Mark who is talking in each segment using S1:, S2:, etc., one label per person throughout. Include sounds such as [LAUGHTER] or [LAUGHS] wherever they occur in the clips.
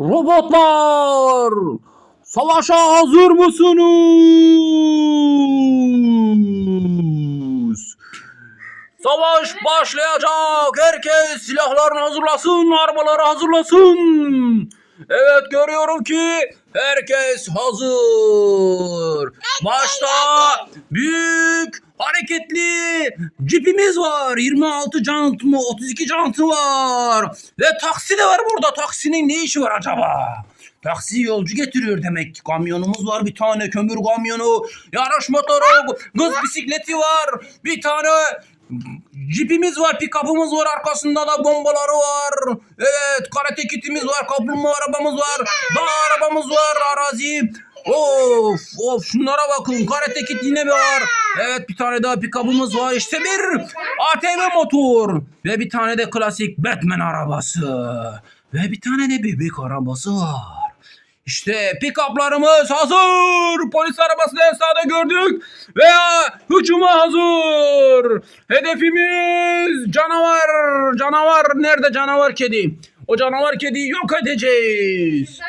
S1: Robotlar! Savaşa hazır mısınız? Savaş başlayacak. Herkes silahlarını hazırlasın, arabaları hazırlasın. Evet görüyorum ki herkes hazır. Başta büyük hareketli cipimiz var. 26 jant mı 32 jantı var. Ve taksi de var burada. Taksinin ne işi var acaba? Taksi yolcu getiriyor demek ki. Kamyonumuz var bir tane kömür kamyonu, yarış motoru, kız bisikleti var. Bir tane Cipimiz var, pikapımız var, arkasında da bombaları var. Evet, karate kitimiz var, kaplumbağa arabamız var, dağ arabamız var, arazi. Of, of şunlara bakın, karate kit yine var. Evet, bir tane daha pikapımız var. İşte bir ATV motor ve bir tane de klasik Batman arabası ve bir tane de bebek arabası var. İşte pick-up'larımız hazır. Polis arabasını en sağda gördük. Veya hücuma hazır. Hedefimiz canavar. Canavar nerede canavar kedi? O canavar kediyi yok edeceğiz.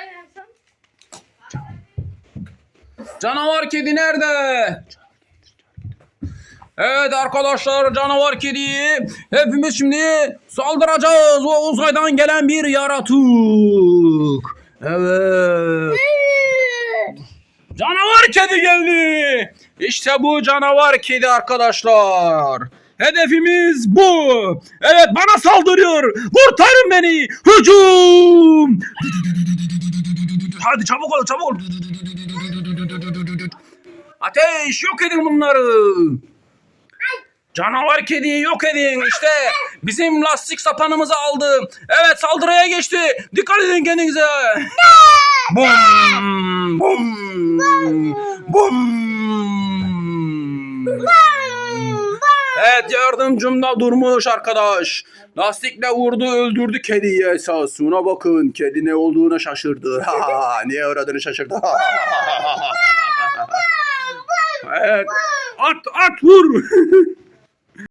S1: Canavar kedi nerede? Evet arkadaşlar canavar kediyi hepimiz şimdi saldıracağız. O uzaydan gelen bir yaratık. Evet. Canavar kedi geldi. İşte bu canavar kedi arkadaşlar. Hedefimiz bu. Evet bana saldırıyor. Kurtarın beni. Hücum. Hadi çabuk ol çabuk ol. Ateş yok edin bunları. Canavar kediyi yok edin işte. Bizim lastik sapanımızı aldı. Evet saldırıya geçti. Dikkat edin kendinize. Bum bum bum. Evet yardımcım da durmuş arkadaş. Lastikle vurdu öldürdü kediyi esasına bakın. Kedi ne olduğuna şaşırdı. [LAUGHS] Niye uğradığını şaşırdı. evet. At at vur. [LAUGHS]